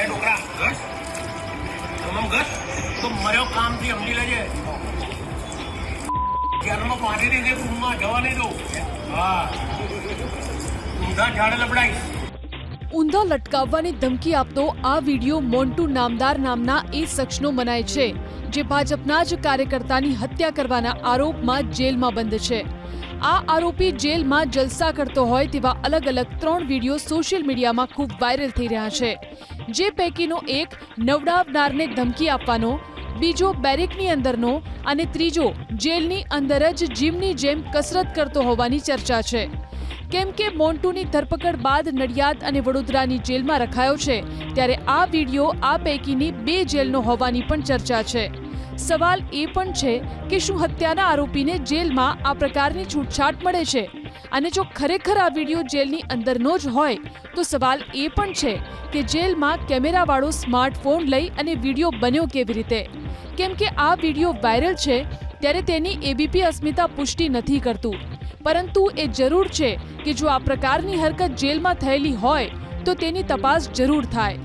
એ ઊંધા લટકાવવાની ધમકી આપતો આ વીડિયો મોન્ટુ નામદાર નામના એ શખ્સનો મનાય છે, જે ભાજપના જ કાર્યકર્તાની હત્યા કરવાના આરોપમાં જેલમાં બંધ છે. આ આરોપી જેલમાં જલસા કરતો હોય તેવા અલગ અલગ ત્રણ વીડિયો સોશિયલ મીડિયામાં ખૂબ વાયરલ થઈ રહ્યા છે. જે પૈકીનો એક નવડાવનારને ધમકી આપવાનો, બીજો બેરેકની અંદરનો અને ત્રીજો જેલની અંદર જ જીમની જેમ કસરત કરતો હોવાની ચર્ચા છે. કેમ કે મોન્ટુની ધરપકડ બાદ નડિયાદ અને વડોદરાની જેલમાં રખાયો છે, ત્યારે આ વીડિયો આ પૈકીની બે જેલનો હોવાની પણ ચર્ચા છે. સવાલ એ પણ છે કે શું હત્યાના આરોપીને જેલમાં આ પ્રકારની છૂટછાટ મળે છે? અને જો ખરેખર આ વીડિયો જેલની અંદરનો જ હોય, તો સવાલ એ પણ છે કે જેલમાં કેમેરાવાળો સ્માર્ટફોન લઈ અને વીડિયો બન્યો કેવી રીતે? કેમ કે આ વીડિયો વાયરલ છે, ત્યારે તેની એબીપી અસ્મિતા પુષ્ટિ નથી કરતું. પરંતુ એ જરૂર છે કે જો આ પ્રકારની હરકત જેલમાં થયેલી હોય, તો તેની તપાસ જરૂર થાય.